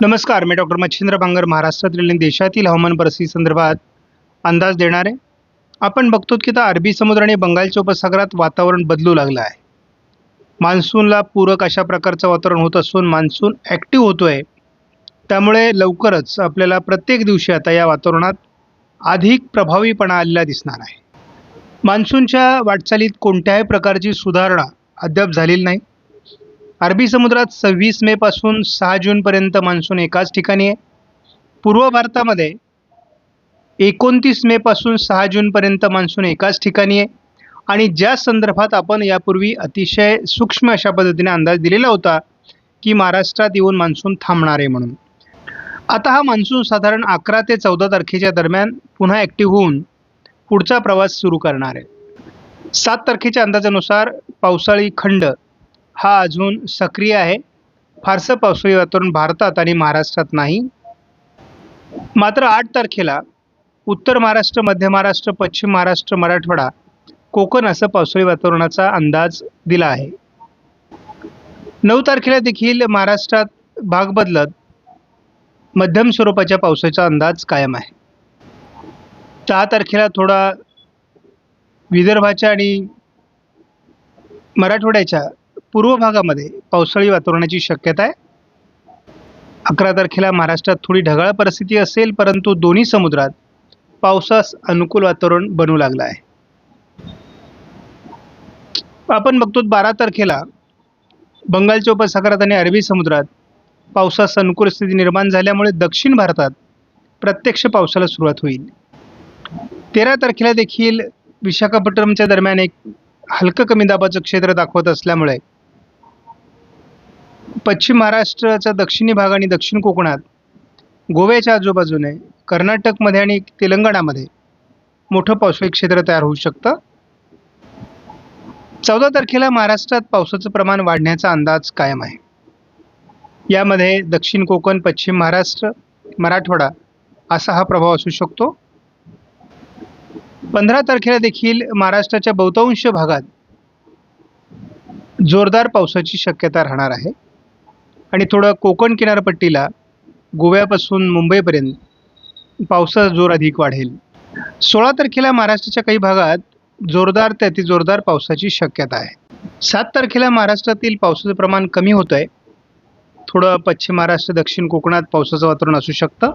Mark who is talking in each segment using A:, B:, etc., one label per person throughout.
A: नमस्कार मी डॉक्टर मच्छिंद्र भांगर महाराष्ट्रातील आणि देशातील हवामान परिस्थिती संदर्भात अंदाज देणार. आहे आपण बघतो की आता अरबी समुद्र आणि बंगालच्या उपसागरात वातावरण बदलू लागलं आहे. मान्सूनला पूरक अशा प्रकारचं वातावरण होत असून मान्सून ॲक्टिव्ह होतो आहे त्यामुळे लवकरच आपल्याला प्रत्येक दिवशी आता या वातावरणात अधिक प्रभावीपणा आलेला दिसणार आहे. मान्सूनच्या वाटचालीत कोणत्याही प्रकारची सुधारणा अद्याप झालेली नाही. अरबी समुद्रात सव्वीस मेपासून सहा जूनपर्यंत मान्सून एकाच ठिकाणी आहे. पूर्व भारतामध्ये एकोणतीस मेपासून सहा जूनपर्यंत मान्सून एकाच ठिकाणी आहे. आणि ज्या संदर्भात आपण यापूर्वी अतिशय सूक्ष्म अशा पद्धतीने अंदाज दिलेला होता की महाराष्ट्रात येऊन मान्सून थांबणार आहे म्हणून. आता हा मान्सून साधारण अकरा ते चौदा तारखेच्या दरम्यान पुन्हा ॲक्टिव्ह होऊन पुढचा प्रवास सुरू करणार आहे. सात तारखेच्या अंदाजानुसार पावसाळी खंड हा अजून सक्रिय आहे. फारसं पावसाळी वातावरण भारतात आणि महाराष्ट्रात नाही. मात्र आठ तारखेला उत्तर महाराष्ट्र मध्य महाराष्ट्र पश्चिम महाराष्ट्र मराठवाडा कोकण असं पावसाळी वातावरणाचा अंदाज दिला आहे. नऊ तारखेला देखील महाराष्ट्रात भाग बदलत मध्यम स्वरूपाच्या पावसाचा अंदाज कायम आहे. दहा तारखेला थोडा विदर्भाच्या आणि मराठवाड्याच्या पूर्व भागामध्ये पावसाळी वातावरणाची शक्यता आहे. अकरा तारखेला महाराष्ट्रात थोडी ढगाळ परिस्थिती असेल परंतु दोन्ही समुद्रात पावसास अनुकूल वातावरण बनू लागलं आहे. आपण बघतो बारा तारखेला बंगालच्या उपसागरात आणि अरबी समुद्रात पावसास अनुकूल स्थिती निर्माण झाल्यामुळे दक्षिण भारतात प्रत्यक्ष पावसाला सुरुवात होईल. तेरा तारखेला देखील विशाखापट्टणमच्या दरम्यान एक हलकं कमी दाबाचं क्षेत्र दाखवत असल्यामुळे पश्चिम महाराष्ट्राचा दक्षिणी भाग आणि दक्षिण कोकणात गोव्याच्या आजूबाजूने कर्नाटकमध्ये आणि तेलंगणामध्ये मोठं पावसाळी क्षेत्र तयार होऊ शकतं. चौदा तारखेला महाराष्ट्रात पावसाचं प्रमाण वाढण्याचा अंदाज कायम आहे. यामध्ये दक्षिण कोकण पश्चिम महाराष्ट्र मराठवाडा असा हा प्रभाव असू शकतो. पंधरा तारखेला देखील महाराष्ट्राच्या बहुतांश भागात जोरदार पावसाची शक्यता राहणार आहे. आणि थोडं कोकण किनारपट्टीला गोव्यापासून मुंबईपर्यंत पावसाचा जोर अधिक वाढेल. सोळा तारखेला महाराष्ट्राच्या काही भागात जोरदार ते अतिजोरदार पावसाची शक्यता आहे. सात तारखेला महाराष्ट्रातील पावसाचं प्रमाण कमी होतं आहे थोडं पश्चिम महाराष्ट्र दक्षिण कोकणात पावसाचं वातावरण असू शकतं.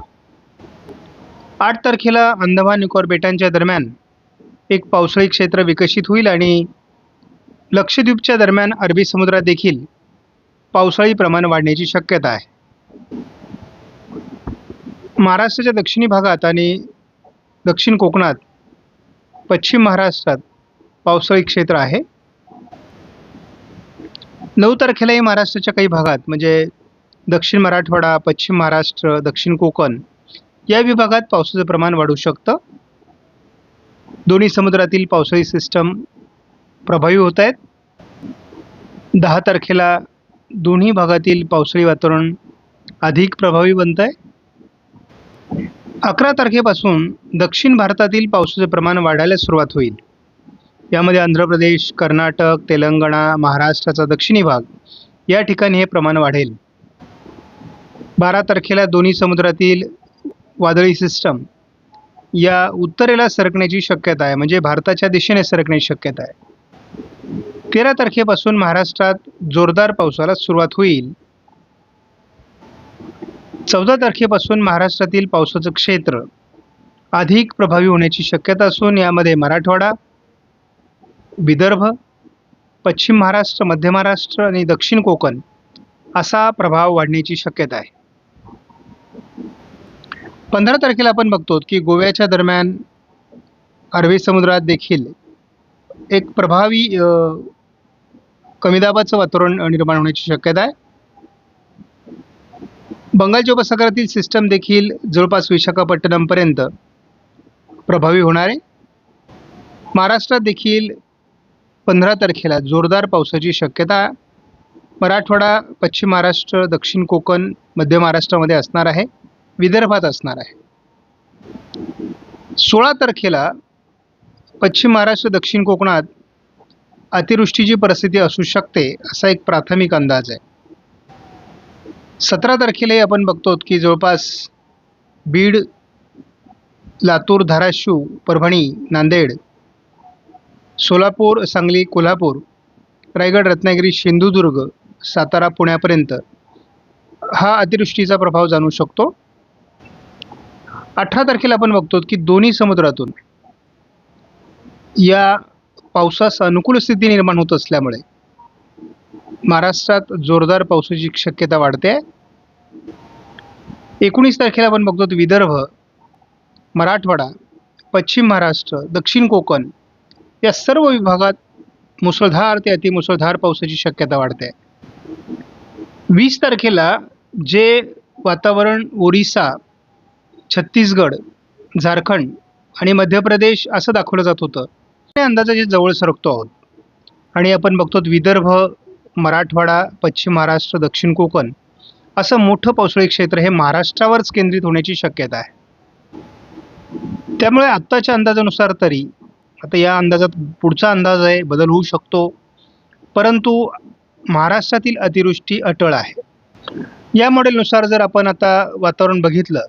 A: आठ तारखेला अंदमान निकोबार बेटांच्या दरम्यान एक पावसाळी क्षेत्र विकसित होईल आणि लक्षद्वीपच्या दरम्यान अरबी समुद्रात देखील पावसाळी प्रमाण वाढण्याची शक्यता आहे. महाराष्ट्राच्या दक्षिणी भागात आणि दक्षिण कोकणात पश्चिम महाराष्ट्रात पावसाळी क्षेत्र आहे. नऊ तारखेलाही महाराष्ट्राच्या काही भागात म्हणजे दक्षिण मराठवाडा पश्चिम महाराष्ट्र दक्षिण कोकण या विभागात पावसाचं प्रमाण वाढू शकतं. दोन्ही समुद्रातील पावसाळी सिस्टम प्रभावी होत आहेत. दहा तारखेला दोन्ही भागातील पावसाळी वातावरण अधिक प्रभावी बनत आहे अकरा तारखेपासून दक्षिण भारतातील पावसाचे प्रमाण वाढायला सुरुवात होईल. यामध्ये आंध्र प्रदेश कर्नाटक तेलंगणा महाराष्ट्राचा दक्षिणी भाग या ठिकाणी हे प्रमाण वाढेल. बारा तारखेला दोन्ही समुद्रातील वादळी सिस्टम या उत्तरेला सरकण्याची शक्यता आहे. म्हणजे भारताच्या दिशेने सरकण्याची शक्यता आहे. तेरा तारखेपासून महाराष्ट्रात जोरदार पावसाला सुरुवात होईल. चौदा तारखेपासून महाराष्ट्रातील पावसाचं क्षेत्र अधिक प्रभावी होण्याची शक्यता असून यामध्ये मराठवाडा विदर्भ पश्चिम महाराष्ट्र मध्य महाराष्ट्र आणि दक्षिण कोकण असा प्रभाव वाढण्याची शक्यता आहे. पंधरा तारखेला आपण बघतो की गोव्याच्या दरम्यान अरबी समुद्रात देखील एक प्रभावी कमी दाबाचं वातावरण निर्माण होण्याची शक्यता आहे. बंगालच्या उपसागरातील सिस्टम देखील जवळपास विशाखापट्टणमपर्यंत प्रभावी होणार आहे. महाराष्ट्रात देखील पंधरा तारखेला जोरदार पावसाची शक्यता मराठवाडा पश्चिम महाराष्ट्र दक्षिण कोकण मध्य महाराष्ट्रामध्ये असणार आहे. विदर्भात असणार आहे. सोळा तारखेला पश्चिम महाराष्ट्र दक्षिण कोकणात अतिवृष्टीची परिस्थिती असू शकते असा एक प्राथमिक अंदाज आहे. सतरा तारखेलाही आपण बघतो की जवळपास बीड लातूर धाराशिव परभणी नांदेड सोलापूर सांगली कोल्हापूर रायगड रत्नागिरी सिंधुदुर्ग सातारा पुण्यापर्यंत हा अतिवृष्टीचा प्रभाव जाणू शकतो. अठरा तारखेला आपण बघतो की दोन्ही समुद्रातून या पावसास अनुकूल स्थिती निर्माण होत असल्यामुळे महाराष्ट्रात जोरदार पावसाची शक्यता वाढते. एकोणीस तारखेला आपण बघतो विदर्भ मराठवाडा पश्चिम महाराष्ट्र दक्षिण कोकण या सर्व विभागात मुसळधार ते अतिमुसळधार पावसाची शक्यता वाढते. आहे वीस तारखेला जे वातावरण ओरिसा छत्तीसगड झारखंड आणि मध्य प्रदेश असं दाखवलं जात होतं अंदाजाच्या जवळ सरकतो आहोत. आणि आपण बघतो विदर्भ मराठवाडा पश्चिम महाराष्ट्र दक्षिण कोकण असं मोठं पावसाळी क्षेत्र हे महाराष्ट्रावरच केंद्रित होण्याची शक्यता आहे. त्यामुळे आत्ताच्या अंदाजानुसार तरी आता या अंदाजात पुढचा अंदाज आहे बदल होऊ शकतो. परंतु महाराष्ट्रातील अतिवृष्टी अटळ आहे. या मॉडेलनुसार जर आपण आता वातावरण बघितलं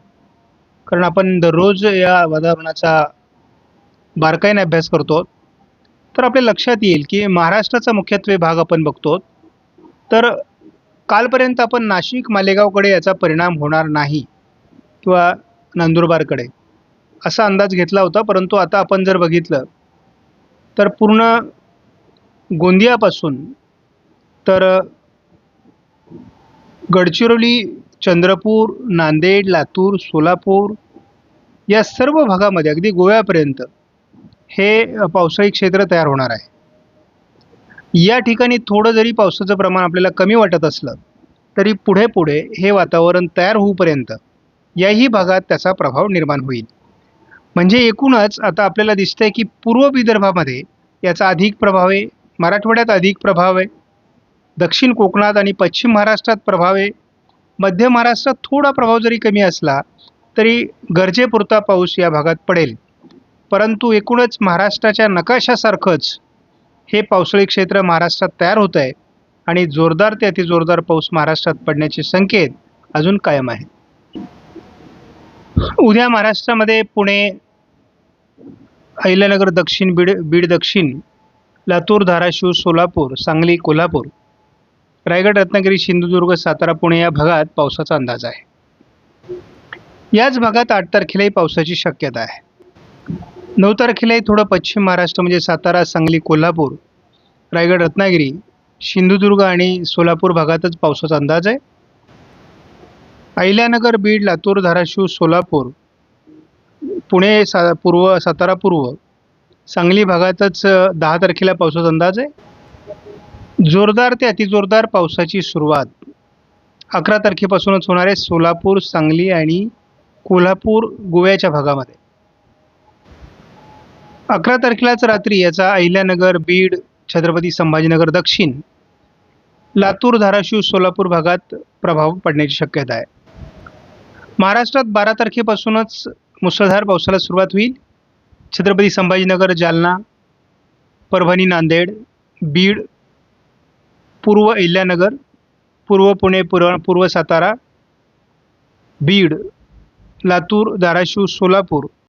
A: कारण आपण दररोज या वातावरणाचा बारकाईने अभ्यास करतो तर आपल्या लक्षात येईल की महाराष्ट्राचा मुख्यत्वे भाग आपण बघतो तर कालपर्यंत आपण नाशिक मालेगावकडे याचा परिणाम होणार नाही किंवा नंदुरबारकडे असा अंदाज घेतला होता परंतु आता आपण जर बघितलं तर पूर्ण गोंदियापासून तर गडचिरोली चंद्रपूर नांदेड लातूर सोलापूर या सर्व भागामध्ये अगदी गोव्यापर्यंत हे पावसाळी क्षेत्र तयार होणार आहे. या ठिकाणी थोडं जरी पावसाचं प्रमाण आपल्याला कमी वाटत असलं तरी पुढे पुढे हे वातावरण तयार होऊपर्यंत याही भागात त्याचा प्रभाव निर्माण होईल. म्हणजे एकूणच आता आपल्याला दिसतंय की पूर्व विदर्भामध्ये याचा अधिक प्रभाव आहे मराठवाड्यात अधिक प्रभाव आहे दक्षिण कोकणात आणि पश्चिम महाराष्ट्रात प्रभाव आहे. मध्य महाराष्ट्रात थोडा प्रभाव जरी कमी असला तरी गरजेपुरता पाऊस या भागात पडेल. परंतु एकूणच महाराष्ट्राच्या नकाशासारखंच हे पावसाळी क्षेत्र महाराष्ट्रात तयार होत आहे आणि जोरदार ते अतिजोरदार पाऊस महाराष्ट्रात पडण्याचे संकेत अजून कायम आहेत. उद्या महाराष्ट्रामध्ये पुणे अहिल्यानगर दक्षिण बीड बीड दक्षिण लातूर धाराशिव सोलापूर सांगली कोल्हापूर रायगड रत्नागिरी सिंधुदुर्ग सातारा पुणे या भागात पावसाचा अंदाज आहे. याच भागात आठ तारखेलाही पावसाची शक्यता आहे. नऊ तारखेलाही थोडं पश्चिम महाराष्ट्र म्हणजे सातारा सांगली कोल्हापूर रायगड रत्नागिरी सिंधुदुर्ग आणि सोलापूर भागातच पावसाचा अंदाज आहे. अहिल्यानगर बीड लातूर धाराशिव सोलापूर पुणे सा पूर्व सातारा पूर्व सांगली भागातच दहा तारखेला पावसाचा अंदाज आहे. जोरदार ते अतिजोरदार पावसाची सुरुवात अकरा तारखेपासूनच होणार आहे सोलापूर सांगली आणि कोल्हापूर गोव्याच्या भागामध्ये. अकरा तारखेलाच रात्री याचा अहिल्यानगर बीड छत्रपती संभाजीनगर दक्षिण लातूर धाराशिव सोलापूर भागात प्रभाव पडण्याची शक्यता आहे. महाराष्ट्रात बारा तारखेपासूनच मुसळधार पावसाला सुरुवात होईल. छत्रपती संभाजीनगर जालना परभणी नांदेड बीड पूर्व अहिल्यानगर पूर्व पुणे पूर्व पूर्व सातारा बीड लातूर धाराशिव सोलापूर